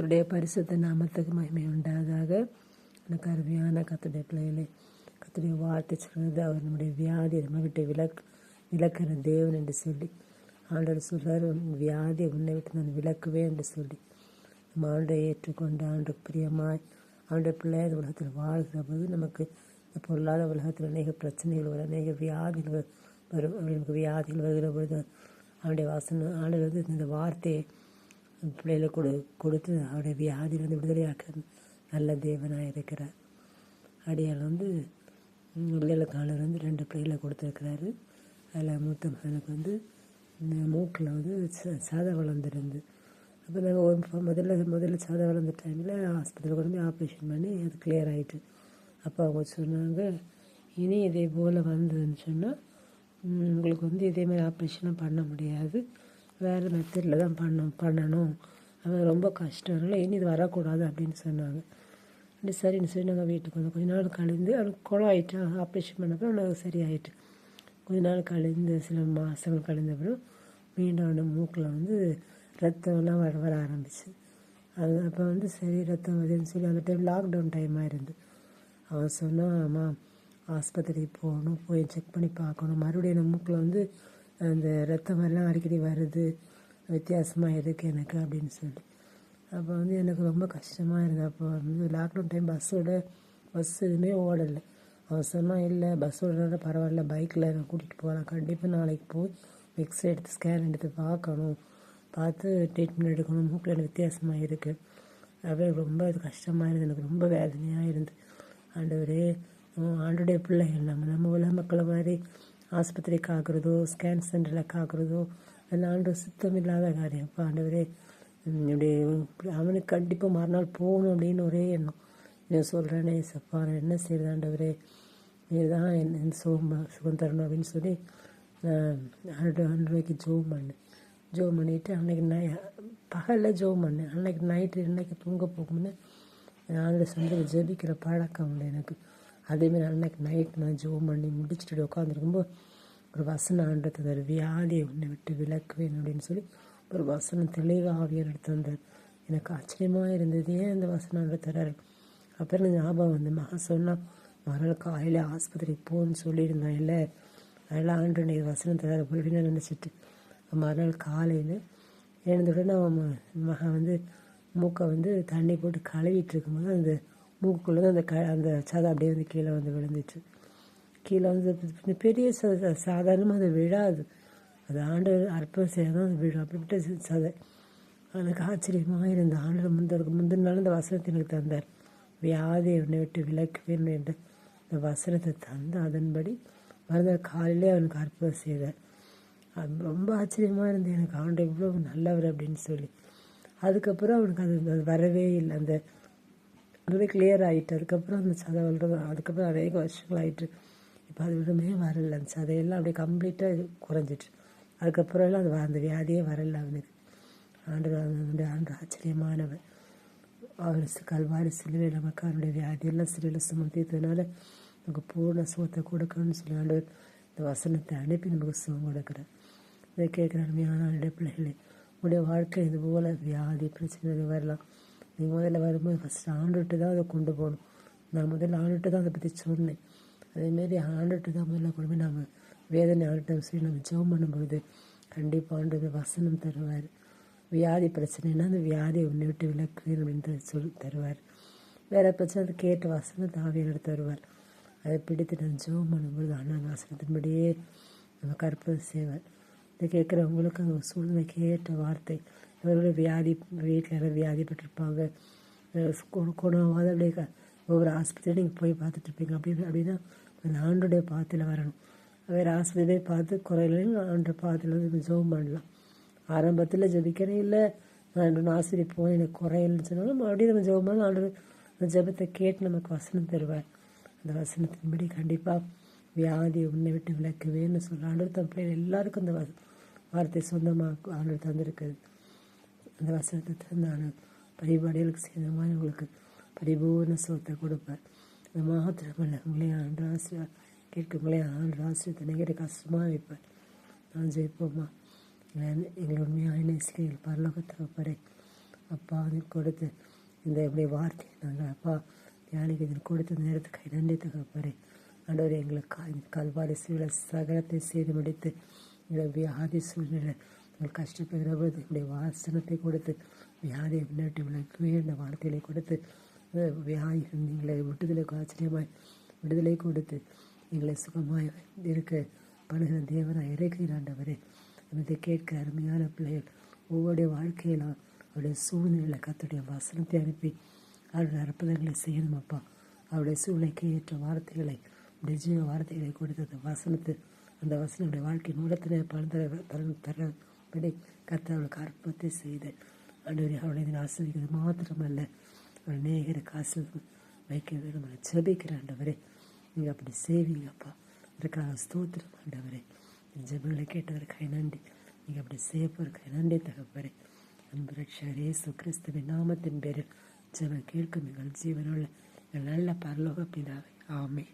கத்தருடைய பரிசுத்த நாமத்துக்கு மகிமை உண்டாதாக எனக்கு அருமையான கத்துடைய பிள்ளைகளே கத்துடைய வார்த்தை சொல்கிறது அவர் நம்முடைய வியாதி நம்ம விட்டு விளக் விலக்கிற தேவன் என்று சொல்லி ஆண்டவர் சொல்கிறார் உன் வியாதியை உன்னை விட்டு நான் விளக்குவேன் என்று சொல்லி நம்ம ஆண்டை ஏற்றுக்கொண்டு ஆண்டு பிரியமாய் ஆண்டு பிள்ளை உலகத்தில் வாழ்கிற போது நமக்கு இந்த பொருளாத உலகத்தில் அநேக பிரச்சனைகள் வரும் அநேக வியாதிகள் வரும் நமக்கு வியாதிகள் வருகிற பொழுது அவனுடைய வாசனை ஆண்டு வந்து இந்த வார்த்தையை பிள்ளைகளை கொடு கொடுத்து அவருடைய வியாதியிலிருந்து விடுதலையாக்க நல்ல தேவனாக இருக்கிறார் அடியால் வந்து பிள்ளைகளுக்காளர் வந்து ரெண்டு பிள்ளைகளை கொடுத்துருக்கிறாரு. அதில் மூத்த மகனுக்கு வந்து மூக்கில் வந்து ச சதை வளர்ந்துருந்து. அப்போ நாங்கள் ஒரு முதல்ல முதல்ல சதை வளர்ந்த டைமில் ஆஸ்பத்திரியில் கொண்டு போய் ஆப்ரேஷன் பண்ணி அது கிளியர் ஆகிட்டு அப்போ அவங்க சொன்னாங்க இனி இதே போல் வந்ததுன்னு சொன்னால் உங்களுக்கு வந்து இதே மாதிரி ஆப்ரேஷன்லாம் பண்ண முடியாது. வேறு மெத்தடில் தான் பண்ணும் பண்ணணும். அது ரொம்ப கஷ்டம். அதனால் இனி இது வரக்கூடாது அப்படின்னு சொன்னாங்க. அப்படி சரின்னு சொல்லி நாங்கள் வீட்டுக்கு வந்தோம். கொஞ்ச நாள் கழிந்து அவனுக்கு குளம் ஆகிட்டு ஆப்ரேஷன் பண்ணப்போ நாங்கள் சரியாயிட்டு. கொஞ்ச நாள் கழிந்து சில மாதங்கள் கழிந்த அப்புறம் மீண்டும் அவன் மூக்கில் வந்து ரத்தம்லாம் வர வர ஆரம்பிச்சு. அது அப்போ வந்து சரி ரத்தம் வருதுன்னு சொல்லி அந்த டைம் லாக்டவுன் டைமாக இருந்து. அவன் சொன்னான் ஆமாம் ஆஸ்பத்திரிக்கு போகணும் போய் செக் பண்ணி பார்க்கணும். மறுபடியும் அந்த மூக்கில் வந்து அந்த ரத்தமெல்லாம் அடிக்கடி வருது வித்தியாசமாக இருக்குது எனக்கு அப்படின்னு சொல்லி. அப்போ வந்து எனக்கு ரொம்ப கஷ்டமாக இருந்தது. அப்போ வந்து லாக்டவுன் டைம் பஸ்ஸோட பஸ் எதுவுமே ஓடலை. அவன் இல்லை பஸ் ஓடுறத பரவாயில்ல பைக்கில் நான் கூட்டிகிட்டு போகலாம் கண்டிப்பாக நாளைக்கு போய் எக்ஸ்ரே எடுத்து ஸ்கேன் எடுத்து பார்க்கணும். பார்த்து ட்ரீட்மெண்ட் எடுக்கணும். மூக்கில் எனக்கு வித்தியாசமாக இருக்குது அப்படியே ரொம்ப இது கஷ்டமாக இருந்தது. எனக்கு ரொம்ப வேதனையாக இருந்து ஆண்டவரே நம்ம ஆண்டுடைய பிள்ளைகள் நம்ம நம்ம உலக மக்களை மாதிரி ஆஸ்பத்திரிக்கு ஆக்குறதோ ஸ்கேன் சென்டரில் காக்குறதோ அதெல்லாம் ஆண்டு சுத்தம் இல்லாத காரியம். அப்போ ஆண்டவரே இப்படி அவனுக்கு கண்டிப்பாக மறுநாள் போகணும் அப்படின்னு ஒரே எண்ணம். நான் சொல்கிறேனே சப்பா என்ன செய்யுது ஆண்டவரே? நீ தான் என்ன சுகம் சுகம் தரணும் அப்படின்னு சொல்லி நான் ஆண்டு ரூபாய்க்கு ஜோம் பண்ணேன். ஜோம் பண்ணிவிட்டு அன்னைக்கு நை பகலில் ஜோம் பண்ணேன். அன்னைக்கு நைட்டு இன்னைக்கு தூங்க போகும்போது ஆண்டு சொந்த ஜெபிக்கிற பழக்கம் உண்டு எனக்கு. அதேமாதிரி அன்னைக்கு நைட் நான் ஜோம் பண்ணி முடிச்சுட்டு உட்காந்துருக்கும்போது ஒரு வசனம் ஆண்டு தந்தார் வியாதியை உன்னை விட்டு விளக்குவேன் அப்படின்னு சொல்லி ஒரு வசனம் தெளிவாக ஆவியர் எடுத்து வந்தார் எனக்கு ஆச்சரியமாக இருந்தது. ஏன் இந்த வசனம் ஆண்டு தராரு அப்புறம் ஞாபகம் வந்து மகா சொன்னால் மறுநாள் காலையில் ஆஸ்பத்திரிக்கு போகணுன்னு சொல்லியிருந்தான் இல்லை. அதெல்லாம் ஆண்டு நீ வசனம் தராரு அப்படின்னு நினச்சிட்டு மறுநாள் காலையில் எழுந்தவுடனே அவன் மகன் வந்து மூக்கை வந்து தண்ணி போட்டு கழுவிட்டு இருக்கும்போது அந்த மூக்குக்குள்ளே அந்த க அந்த சதை அப்படியே வந்து கீழே வந்து விழுந்துச்சு. கீழே வந்து இந்த பெரிய சதை சாதாரணமாக அது விழாது. அது ஆண்டு அற்பம் செய்ய அது விழும் அப்படிப்பட்ட சதை. எனக்கு ஆச்சரியமாக இருந்த ஆண்டு முந்தருக்கு முந்தின நாள் இந்த வசனத்தை எனக்கு தந்தார். வியாதியை உன்னை விட்டு விலக்குவேன் என்று. இந்த வசனத்தை தந்து அதன்படி மறுநாள் காலையிலே அவனுக்கு அற்புதம் செய்தார். அது ரொம்ப ஆச்சரியமாக இருந்தது. எனக்கு ஆண்டு இவ்வளோ நல்லவர் அப்படின்னு சொல்லி. அதுக்கப்புறம் அவனுக்கு அது வரவே இல்லை. அந்த அதுவே கிளியர் ஆகிட்டு அதுக்கப்புறம் அந்த சதை வளர்றது அதுக்கப்புறம் அநேக வருஷங்கள் ஆகிட்டு இப்போ அது விடமே வரல. அந்த சதையெல்லாம் அப்படியே கம்ப்ளீட்டாக குறைஞ்சிட்டு. அதுக்கப்புறம் எல்லாம் அது வ- அந்த வியாதியே வரல அவனுக்கு. ஆண்டு அவனுடைய ஆண்டு ஆச்சரியமானவன் அவர் கல்வாரி சிலுவையில் நமக்கு அவனுடைய வியாதியெல்லாம் சிலுவையில் சுமத்தியதுனால நமக்கு பூர்ண சுகத்தை கொடுக்கணும்னு சொல்லி ஆண்டவர் இந்த வசனத்தை அனுப்பி நமக்கு சுகம் கொடுக்குறார். இதை கேட்குற அருமையான பிள்ளைகளே உங்களுடைய வாழ்க்கை இது போல் வியாதி பிரச்சனை இது வரலாம். நீ முதல்ல வரும்போது ஃபஸ்ட்டு ஆண்டுட்டு தான் அதை கொண்டு போகணும். நான் முதல்ல ஆண்டுட்டு தான் அதை பற்றி சொன்னேன். அதேமாரி ஆண்டுட்டு தான் முதல்ல கொண்டு போய் நம்ம வேதனை ஆண்டுட்டு சொல்லி நம்ம ஜெபம் பண்ணும்பொழுது கண்டிப்பாக ஆண்டு வசனம் தருவார். வியாதி பிரச்சனைனா அந்த வியாதியை உன்னை விட்டு விளக்கு அப்படின்னு சொல்லி தருவார். வேறு பிரச்சனை அது கேட்ட வசனம் ஆவியர் தருவார். அதை பிடித்து நான் ஜெபம் பண்ணும்பொழுது அண்ணன் வசனத்தின்படியே நம்ம அற்புதம் செய்வார். இதை கேட்குறவங்களுக்கு அந்த சூழ்நிலைக்கு ஏற்ற வார்த்தை இவர்களுடைய வியாதி வீட்டில் யாராவது வியாதிப்பட்டிருப்பாங்க அஹ் கு- குணமாவது அப்படியே ஒவ்வொரு ஆஸ்பத்திரியும் நீங்கள் போய் பார்த்துட்ருப்பீங்க அப்படின்னு அப்படின்னா அந்த ஆண்டுடைய பாத்தில் வரணும். வேறு ஆஸ்பத்திரியே பார்த்து குறையிலையும் ஆண்டு பாத்தில் வந்து ஜோம் பண்ணலாம். ஆரம்பத்தில் ஜெபிக்கிறேன் இல்லை. நான் ரெண்டு ஆசிரியர் போய் எனக்கு குறையலன்னு சொன்னாலும் மறுபடியும் நம்ம ஜெபம் பண்ணலாம் ஆண்டு அந்த ஜெபத்தை கேட்டு நமக்கு வசனம் தருவார். அந்த வசனத்தின்படி கண்டிப்பாக வியாதி உன்னை விட்டு விளக்குவேன்னு சொல்ல ஆண்டவர் தன் பிள்ளைகள் எல்லாருக்கும் அந்த வார்த்தை சொந்தமாக ஆண்டவர் தந்திருக்கிறது. அந்த வசனத்தை தந்தான பரிபாடிகளுக்கு சேர்ந்த மாதிரி உங்களுக்கு பரிபூர்ண சுகத்தை கொடுப்பார். இந்த மாத்திரமல்ல உங்களே ஆண்டு ஆசிரியர் கேட்குங்களே ஆண்டு ஆசிரியத்தை நிகர கஷ்டமாக வைப்பார். நான் ஜெயிப்போமா எங்களை உண்மையாக நேசிக்கிறீர்கள். பரலோகத்தில் படை அப்பா நீர் கொடுத்து இந்த எப்படி வார்த்தை நாங்கள் அப்பா தியானிக்கு இதில் கொடுத்த நேரத்துக்கு நன்றி தகப்படை ஆண்டவர் எங்களுக்கு கல்வாரி சீல சகலத்தை செய்து முடித்து எங்களை வியாதி சூழ்நிலை உங்கள் கஷ்டப்படுகிற பொழுது வாசனத்தை கொடுத்து வியாதியை முன்னாடி விளக்குவே வேண்ட வார்த்தைகளை கொடுத்து வியாதி எங்களை விடுதலை ஆச்சரியமாய் விடுதலை கொடுத்து எங்களை சுகமாய் இருக்க பண்ணுகிற தேவனாய் இறக்கிறாண்டவரே இதை அதை அருமையான பிள்ளைகள் ஒவ்வொருடைய வாழ்க்கையிலும் அவருடைய சூழ்நிலையில் கத்துடைய வசனத்தை அனுப்பி அவருடைய அற்புதங்களை செய்யணும் அப்பா அவருடைய சூழ்நிலைக்கு ஏற்ற வார்த்தைகளை உடைய ஜீவ வார்த்தைகளை கொடுத்து அந்த வசனத்தை அந்த வசனங்களுடைய வாழ்க்கை மூலத்திலே பலன் தர தர கத்த அவளுக்கு அற்பத்தை செய்தேன். ஆண்டவரே அவளை இதில் ஆசிரியர்கள் மாத்திரமல்ல. அவள் நேகிற காசு வைக்க வேண்டும். நான் ஜபிக்கிற ஆண்டவரே. நீங்கள் அப்படி செய்வீங்கப்பா இதுக்காக ஸ்தோத்திரம் ஆண்டவரே. ஜபிகளை ஜெபங்களை கேட்டதற்காக நன்றி. நீங்கள் அப்படி செய்ய போகிறக்காக நன்றி தகப்பறே அன்பு ரட்சகர் இயேசு நாமத்தின் பேரில் ஜப கேட்கும் எங்கள் ஜீவனுள்ள எங்கள் நல்ல பரலோக பிதாவை. ஆமே